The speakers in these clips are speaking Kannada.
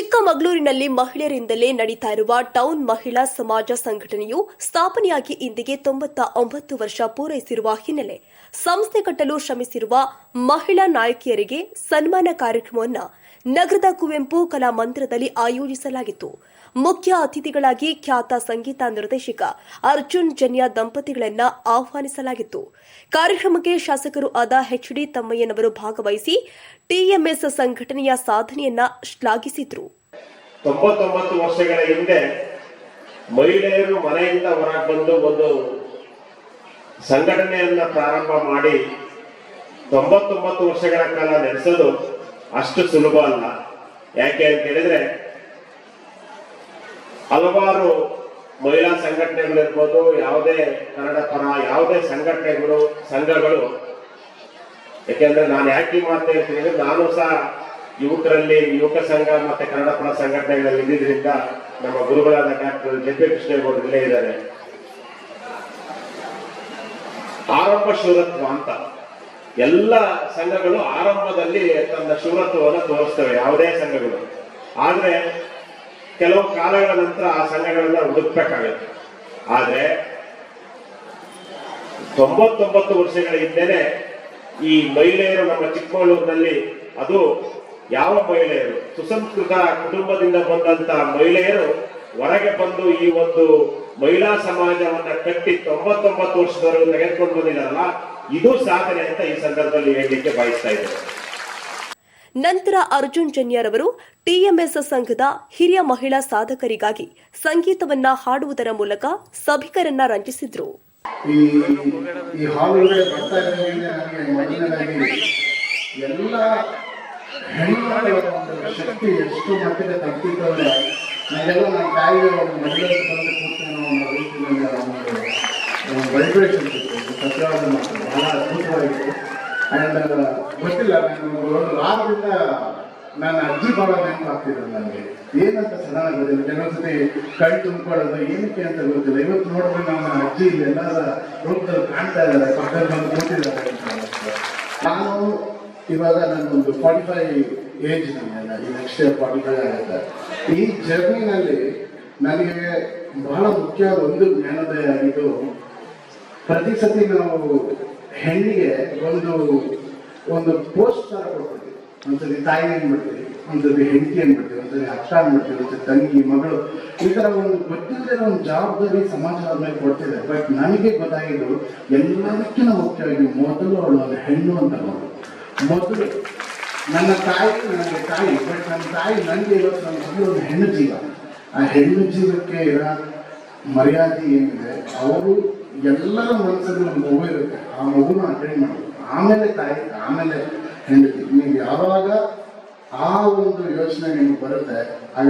ಚಿಕ್ಕಮಗಳೂರಿನಲ್ಲಿ ಮಹಿಳೆಯರಿಂದಲೇ ನಡೀತಾ ಇರುವ ಟೌನ್ ಮಹಿಳಾ ಸಮಾಜ ಸಂಘಟನೆಯು ಸ್ಥಾಪನೆಯಾಗಿ ಇಂದಿಗೆ ತೊಂಬತ್ತ ಒಂಬತ್ತು ವರ್ಷ ಪೂರೈಸಿರುವ ಹಿನ್ನೆಲೆ ಸಂಸ್ಥೆ ಕಟ್ಟಲು ಶ್ರಮಿಸಿರುವ ಮಹಿಳಾ ನಾಯಕಿಯರಿಗೆ ಸನ್ಮಾನ ಕಾರ್ಯಕ್ರಮವನ್ನು ನಗರದ ಕುವೆಂಪು ಕಲಾ ಮಂದಿರದಲ್ಲಿ ಆಯೋಜಿಸಲಾಗಿತ್ತು. ಮುಖ್ಯ ಅತಿಥಿಗಳಾಗಿ ಖ್ಯಾತ ಸಂಗೀತ ನಿರ್ದೇಶಕ ಅರ್ಜುನ್ ಜನ್ಯ ದಂಪತಿಗಳನ್ನ ಆಹ್ವಾನಿಸಲಾಗಿತ್ತು. ಕಾರ್ಯಕ್ರಮಕ್ಕೆ ಶಾಸಕರು ಆದ ಎಚ್ಡಿ ತಮ್ಮಯ್ಯನವರು ಭಾಗವಹಿಸಿ ಟಿಎಂಎಸ್ ಸಂಘಟನೆಯ ಸಾಧನೆಯನ್ನ ಶ್ಲಾಘಿಸಿದ್ರು. ತೊಂಬತ್ತೊಂಬತ್ತು ವರ್ಷಗಳ ಹಿಂದೆ ಮಹಿಳೆಯರು ಮನೆಯಿಂದ ಹೊರಗೆ ಬಂದು ಒಂದು ಸಂಘಟನೆಯನ್ನ ಪ್ರಾರಂಭ ಮಾಡಿ ತೊಂಬತ್ತೊಂಬತ್ತು ವರ್ಷಗಳ ಕಾಲ ನಡೆಸೋದು ಅಷ್ಟು ಸುಲಭ ಅಲ್ಲ. ಯಾಕೆ ಅಂತ ಹೇಳಿದ್ರೆ ಹಲವಾರು ಮಹಿಳಾ ಸಂಘಟನೆಗಳಿರ್ಬೋದು ಯಾವುದೇ ಕನ್ನಡ ಪರ, ಯಾವುದೇ ಸಂಘಟನೆಗಳು, ಸಂಘಗಳು ಯಾಕೆಂದ್ರೆ ನಾನು ಯಾಕೆ ಹೇಳ್ತೀನಿ ಅಂದ್ರೆ ನಾನು ಸಹ ಯುವಕರಲ್ಲಿ ಯುವಕ ಸಂಘ ಮತ್ತೆ ಕನ್ನಡ ಪರ ಸಂಘಟನೆಗಳಲ್ಲಿ ಇದ್ದಿದ್ರಿಂದ ನಮ್ಮ ಗುರುಗಳಾದ ಡಾಕ್ಟರ್ ಜೆಪಿ ಕೃಷ್ಣೇಗೌಡರು ಇಲ್ಲೇ ಇದ್ದಾರೆ. ಆರಂಭ ಶೂರತ್ವ ಅಂತ. ಎಲ್ಲ ಸಂಘಗಳು ಆರಂಭದಲ್ಲಿ ತನ್ನ ಶೂರತ್ವವನ್ನು ತೋರಿಸ್ತವೆ, ಯಾವುದೇ ಸಂಘಗಳು. ಆದ್ರೆ ಕೆಲವು ಕಾಲಗಳ ನಂತರ ಆ ಸಂಘಗಳನ್ನ ಹುಡುಕ್ಬೇಕಾಗುತ್ತೆ. ಆದ್ರೆ ತೊಂಬತ್ತೊಂಬತ್ತು ವರ್ಷಗಳ ಹಿಂದೆನೆ ಈ ಮಹಿಳೆಯರು ನಮ್ಮ ಚಿಕ್ಕಮಗಳೂರಿನಲ್ಲಿ, ಅದು ಯಾವ ಮಹಿಳೆಯರು? ಸುಸಂಸ್ಕೃತ ಕುಟುಂಬದಿಂದ ಬಂದಂತ ಮಹಿಳೆಯರು ಹೊರಗೆ ಬಂದು ಈ ಒಂದು ಮಹಿಳಾ ಸಮಾಜವನ್ನ ಕಟ್ಟಿ ತೊಂಬತ್ತೊಂಬತ್ತು ವರ್ಷದವರೆಗೂ ತೆಗೆದುಕೊಂಡು ಬಂದಿದ್ದಾರಲ್ಲ, ಇದು ಸಾಧನೆ ಅಂತ ಈ ಸಂದರ್ಭದಲ್ಲಿ ಹೇಳಲಿಕ್ಕೆ ಬಯಸ್ತಾ ಇದ್ದಾರೆ ನಂತರ ಅರ್ಜುನ್ ಜನ್ಯರವರು ಟಿಎಂಎಸ್ ಸಂಘದ ಹಿರಿಯ ಮಹಿಳಾ ಸಾಧಕರಿಗಾಗಿ ಸಂಗೀತವನ್ನ ಹಾಡುವುದರ ಮೂಲಕ ಸಭಿಕರನ್ನ ರಂಜಿಸಿದ್ರು. ಈ ಈ ಹಾಲುಗಳೇ ಬರ್ತಾ ಇರೋದ್ರಿಂದ ಎಲ್ಲ ಹೆಣ್ಣುಮಕ್ಕಳ ಒಂದು ಶಕ್ತಿ ಎಷ್ಟು ಮಟ್ಟಿಗೆ ತಪ್ಪಿತ್ತು ನನಗೆಲ್ಲ ನನ್ನ ತಾಯಿಗೆ ಒಂದು ಮಹಿಳೆ ಬಂದು ಕೂತ್ಕೊಂಡು ಒಂದು ರೀತಿಯಲ್ಲಿ ಒಂದು ವೈಬ್ರೇಷನ್ ಸಿಕ್ಕಿತ್ತು ಸತ್ಯವಾದ ಮಾತು. ಬಹಳ ಅದ್ಭುತವಾಗಿತ್ತು ಆ್ಯಂಡ್ ಗೊತ್ತಿಲ್ಲ, ನಾನು ಒಂದು ವಾರದಿಂದ ನನ್ನ ಅಜ್ಜಿ ಭಾಳ ನೆನಪಾಗ್ತಿದ್ರು ನನಗೆ? ಏನಂತ ಚೆನ್ನಾಗಿದೆ ಗೊತ್ತಿಲ್ಲ ಕೆಲವೊಂದ್ಸತಿ ಕೈ ತುಂಬಿಕೊಳ್ಳೋದು ಏನಕ್ಕೆ ಅಂತ ಗೊತ್ತಿಲ್ಲ. ಇವತ್ತು ನೋಡಿದ್ರೆ ನಮ್ಮ ಅಜ್ಜಿ ಎಲ್ಲರ ರೂಪದಲ್ಲಿ ಕಾಣ್ತಾ ಇದ್ದಾರೆ. ಪಕ್ಕದಲ್ಲಿ ಬಂದು ಕೂತಿದ್ದಾರೆ. ನಾನು ಇವಾಗ ನನ್ನೊಂದು ಫಾರ್ಟಿ ಫೈವ್ ಏಜ್ ನನ್ನೆಲ್ಲ ಈ ನೆಕ್ಸ್ಟ್ ಇಯರ್ ಫಾರ್ಟಿ ಫೈವ್ ಆಗುತ್ತೆ. ಈ ಜರ್ನಿನಲ್ಲಿ ನನಗೆ ಬಹಳ ಮುಖ್ಯವಾದ ಒಂದು ಜ್ಞಾನೋದಯ ಆಗಿದ್ದು ಪ್ರತಿ ಸತಿ ನಾವು ಹೆಣ್ಣಿಗೆ ಒಂದು ಒಂದು ಪೋಸ್ಟ್ ಥರ ಕೊಡ್ತೀವಿ. ಒಂದ್ಸತಿ ತಾಯಿ ಅನ್ಬಿಡ್ತೀವಿ ಒಂದ್ಸರಿ ಹೆಂಡತಿ ಅನ್ಬಿಡ್ತೀವಿ ಒಂದ್ಸರಿ ಅಕ್ಕ ಅನ್ಬಿಡ್ತೀವಿ ಒಂದ್ಸರಿ ತಂಗಿ, ಮಗಳು, ಈ ತರ ಒಂದು ಗೊತ್ತಿಲ್ಲದೆ ಒಂದು ಜವಾಬ್ದಾರಿ ಸಮಾಜದ ಮೇಲೆ ಕೊಡ್ತಿದೆ. ಬಟ್ ನನಗೆ ಗೊತ್ತಾಗಿದ್ದು ಎಲ್ಲದಕ್ಕಿಂತ ಮುಖ್ಯವಾಗಿ ಮೊದಲು ಅವಳು ಒಂದು ಹೆಣ್ಣು ಅಂತ ನೋಡು ಮೊದಲು ನನ್ನ ತಾಯಿ ನನಗೆ ತಾಯಿ ಬಟ್ ನನ್ನ ತಾಯಿ ನನಗೆ ಇವತ್ತು ನನ್ನ ಮಗಳು ಒಂದು ಹೆಣ್ಣು ಜೀವ. ಆ ಹೆಣ್ಣು ಜೀವಕ್ಕೆ ಇರೋ ಮರ್ಯಾದೆ ಏನಿದೆ? ಅವರು ಎಲ್ಲರ ಮನಸ್ಸಲ್ಲಿ ಒಂದು ಮಗು ಇರುತ್ತೆ. ಆ ಮಗುನ ಅಟೆಂಡ್ ಮಾಡೋದು ಆಮೇಲೆ ತಾಯಿ, ಆಮೇಲೆ ಹೆಂಡತಿ ನೀವು ಯಾವಾಗ ಆ ಒಂದು ಯೋಚನೆ ನಿಮ್ಗೆ ಬರುತ್ತೆ, ಆಗ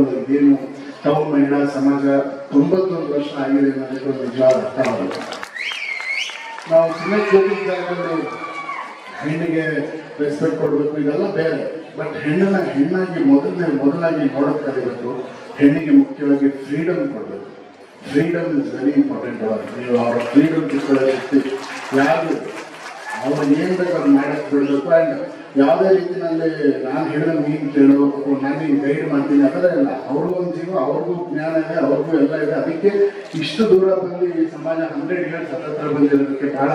ಒಂದು ಏನು ತಾವು ಮಹಿಳಾ ಸಮಾಜ ತೊಂಬತ್ತೊಂದು ವರ್ಷ ಆಗಿದೆ ಅನ್ನೋದಕ್ಕೆ ಒಂದು ನಿಜವಾದ ಅರ್ಥ ಆಗುತ್ತೆ. ನಾವು ಸುಮ್ಮನೆ ಹೆಣ್ಣಿಗೆ ರೆಸ್ಪೆಕ್ಟ್ ಕೊಡಬೇಕು, ಇದೆಲ್ಲ ಬೇರೆ. ಬಟ್ ಹೆಣ್ಣನ್ನ, ಹೆಣ್ಣಾಗಿ ಮೊದಲನೇ, ಮೊದಲಾಗಿ ನೋಡೋದು ಹೆಣ್ಣಿಗೆ ಮುಖ್ಯವಾಗಿ ಫ್ರೀಡಮ್ ಕೊಡಬೇಕು. ಫ್ರೀಡಮ್ ಇಸ್ ವೆರಿ ಇಂಪಾರ್ಟೆಂಟ್ ನೀವು ಅವರ ಫ್ರೀಡಮ್ ಯಾರು ಅವ್ರು ಏನು ಬೇಕು ಅದು ಮಾಡಕ್ಕೆ ಬಿಡಬೇಕು ಆ್ಯಂಡ್ ಯಾವುದೇ ರೀತಿಯಲ್ಲಿ ನಾನು ಹೇಳಿದ ನೀನು ಕೇಳಬೇಕು ನಾನು ನೀನು ಗೈಡ್ ಮಾಡ್ತೀನಿ ಆ ಇಲ್ಲ. ಅವ್ರಿಗೂ ಒಂದು ಜೀವ, ಅವ್ರಿಗೂ ಜ್ಞಾನ ಇದೆ, ಅವ್ರಿಗೂ ಎಲ್ಲ ಇದೆ. ಅದಕ್ಕೆ ಇಷ್ಟು ದೂರ ಬಂದು ಈ ಸಮಾಜ ಹಂಡ್ರೆಡ್ ಇಯರ್ಸ್ ಹತ್ತತ್ರ ಬಂದಿರೋದಕ್ಕೆ ಬಹಳ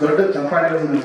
ದೊಡ್ಡ ಚಪ್ಪಾಳೆಗಳನ್ನು